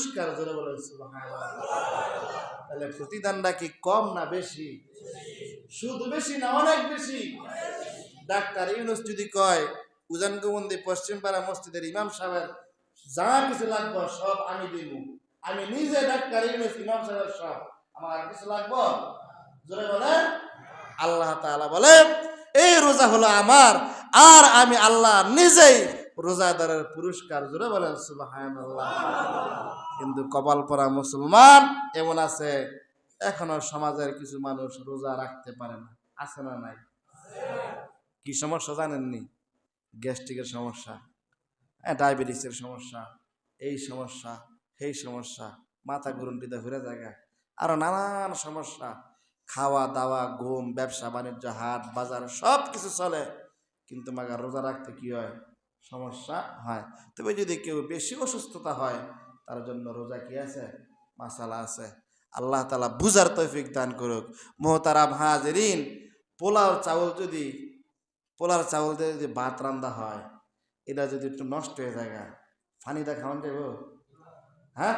পুরস্কার ধরে বলেন তাহলে প্রতিদানটা কি কম না বেশি? শুধু বেশি না অনেক বেশি? ডাক্তার ইউনুস যদি কয়, উজান গোবন্দি পশ্চিম পাড়া মসজিদের ইমাম সাহেবের যা কিছু লাগবো সব আমি দিব। আমি নিজে ডাক্তার ইউনুস, ইমাম সাহেবের সব। আমার আর কিছু লাগবো? জোরে বলেন। আল্লাহ তাআলা বলেন, এই রোজা হলো আমার, আর আমি আল্লাহ নিজেই রোজাদারের পুরস্কার জুড়ে বলেন, সুবহানাল্লাহ। কিন্তু কপাল পরা মুসলমান এমন আছে, এখনও সমাজের কিছু মানুষ রোজা রাখতে পারে না। আছে না নাই? কি সমস্যা জানেননি? গ্যাস্ট্রিকের সমস্যা হ্যাঁ ডায়াবেটিসের সমস্যা, এই সমস্যা, সেই সমস্যা, মাথা গুরুন্টিতে ঘুরে জায়গা। আরও নানান সমস্যা, খাওয়া, দাওয়া, ঘুম, ব্যবসা, বাণিজ্য, হাট, বাজার সব কিছু চলে। কিন্তু মাগার রোজা রাখতে কি হয়? সমস্যা হয়। তবে যদি কেউ বেশি অসুস্থতা হয় তার জন্য রোজা কি আছে? মাসালা আছে। আল্লাহ তালা বুজার তৌফিক দান করুক। মোহতারাম হাজরিন পোলাও চাউল যদি পোলার চাউল দিয়ে যদি ভাত রান্দা হয় এটা যদি একটু নষ্ট হয়ে যায় গা, ফানিদা খাওয়ান যাব হ্যাঁ?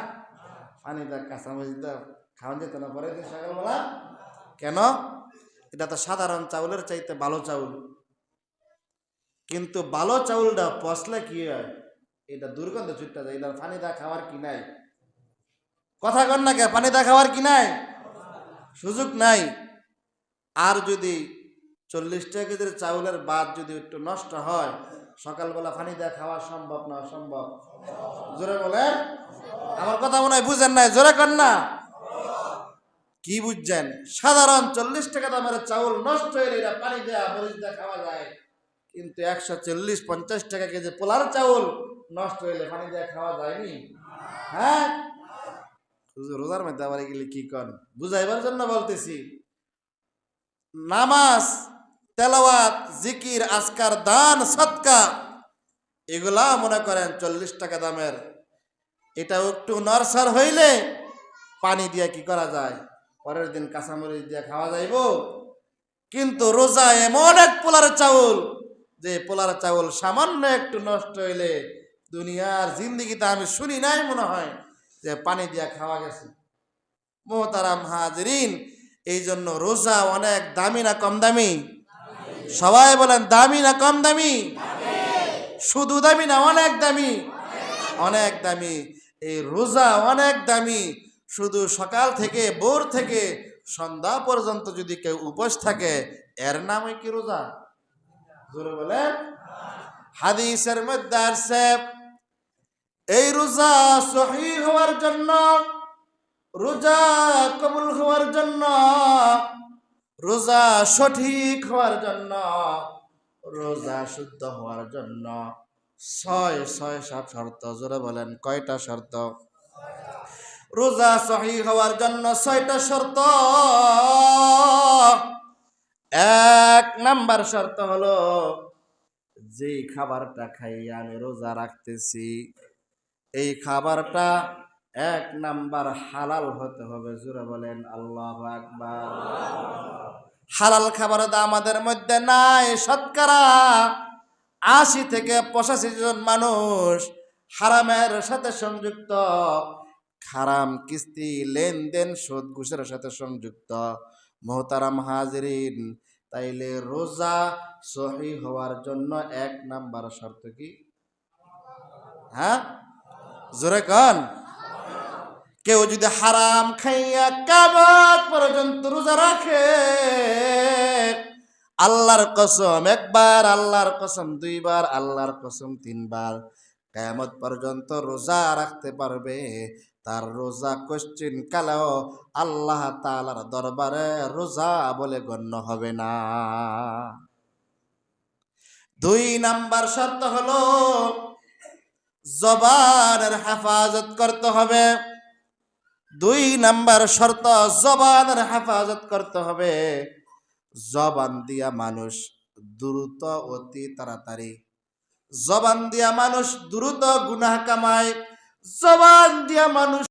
ফানিদা কাঁচামরিচদা খাওয়ান যেত না পরে সকালবেলা? কেন? এটা তো সাধারণ চাউলের চাইতে ভালো চাউল। কিন্তু ভালো চাউলটা পচলে কি হয়? এটা দুর্গন্ধ ছুটটা যায় এটা পানি দা খাওয়ার কি নাই? কথা কন না কে, পানি দা খাওয়ার কি নাই? সুযোগ নাই। আর যদি চল্লিশ টাকা কেজির চাউলের বাদ যদি একটু নষ্ট হয়, সকালবেলা পানি দেওয়া খাওয়া সম্ভব না অসম্ভব? জোরে বলেন। আমার কথা মনে হয় বুঝেন নাই, জোরে কর না। কি বুঝছেন? সাধারণ চল্লিশ টাকা দামের চাউল নষ্ট হয়ে পানি দেয়া মরিচ দেওয়া খাওয়া যায়। কিন্তু একশো চল্লিশ পঞ্চাশ টাকা কেজি পোলার চাউল নষ্ট হইলে পানি দেওয়া খাওয়া যায়নি। হ্যাঁ? রোজার মধ্যে আবার গেলে কি কন? বুঝাইবার জন্য বলতেছি। নামাজ, তেলাওয়াত, জিকির, আজকার, দান, সৎকা, এগুলা মনে করেন চল্লিশ টাকা দামের। এটা একটু নরসার হইলে পানি দিয়ে কি করা যায়? পরের দিন কাঁচামরিচ দিয়ে খাওয়া যাইব। কিন্তু রোজা এমন এক পোলার চাউল যে পোলার চাউল সামান্য একটু নষ্ট হইলে দুনিয়ার জিন্দিগিতে আমি শুনি নাই মনে হয় যে পানি দিয়া খাওয়া গেছে। মোহতারাম হাজরিন এই জন্য রোজা অনেক দামি না কম দামি? সবাই বলেন, দামি না কম দামি? শুধু দামি না অনেক দামি? অনেক দামি। এই রোজা অনেক দামি। শুধু সকাল থেকে, ভোর থেকে, সন্ধ্যা পর্যন্ত যদি কেউ উপোস থাকে, এর নামে কি রোজা? জোরে বলেন। হাদিসের মধ্যে আসছে, এই রোজা সহি হওয়ার জন্য, রোজা কবুল হওয়ার জন্য, রোজা সঠিক হওয়ার জন্য, রোজা শুদ্ধ হওয়ার জন্য ছয় ছয় সাত শর্ত, জোরে বলেন, কয়টা শর্ত? রোজা সহি হওয়ার জন্য ছয়টা শর্ত। এক নাম্বার শর্ত হলো, যেই খাবারটা খাইয়ে আমি রোজা রাখতেছি, এই খাবারটা এক নাম্বার হালাল হতে হবে। জোরে বলেন, আল্লাহ আকবার। হালাল খাবার তো আমাদের মধ্যে নাই, শতকরা আশি থেকে পঁচাশি জন মানুষ হারামের সাথে সংযুক্ত হারাম কিস্তি, লেনদেন, সুদ, ঘুষের সাথে সংযুক্ত। মোহতারাম হাজরিন, তাইলে রোজা সহি হওয়ার জন্য এক নাম্বার শর্ত কি? হ্যাঁ? জোরে কন। কেউ যদি হারাম খাইয়া কাবাত পর্যন্ত রোজা রাখে, আল্লাহর কসম একবার, আল্লাহর কসম দুইবার, আল্লাহর কসম তিনবার। কেমত পর্যন্ত রোজা রাখতে পারবে। তার রোজা কোশ্চিন কালেও আল্লাহ তালার দরবারে রোজা বলে গণ্য হবে না। দুই নাম্বার শর্ত হলো, জবানের হেফাজত করতে হবে। দুই নাম্বার শর্ত, জবানের হেফাজত করতে হবে। জবান দিয়া মানুষ দ্রুত অতি তাড়াতাড়ি জবান দিয়া মানুষ দ্রুত গুনাহ কামায় জবান দিয়া মানুষ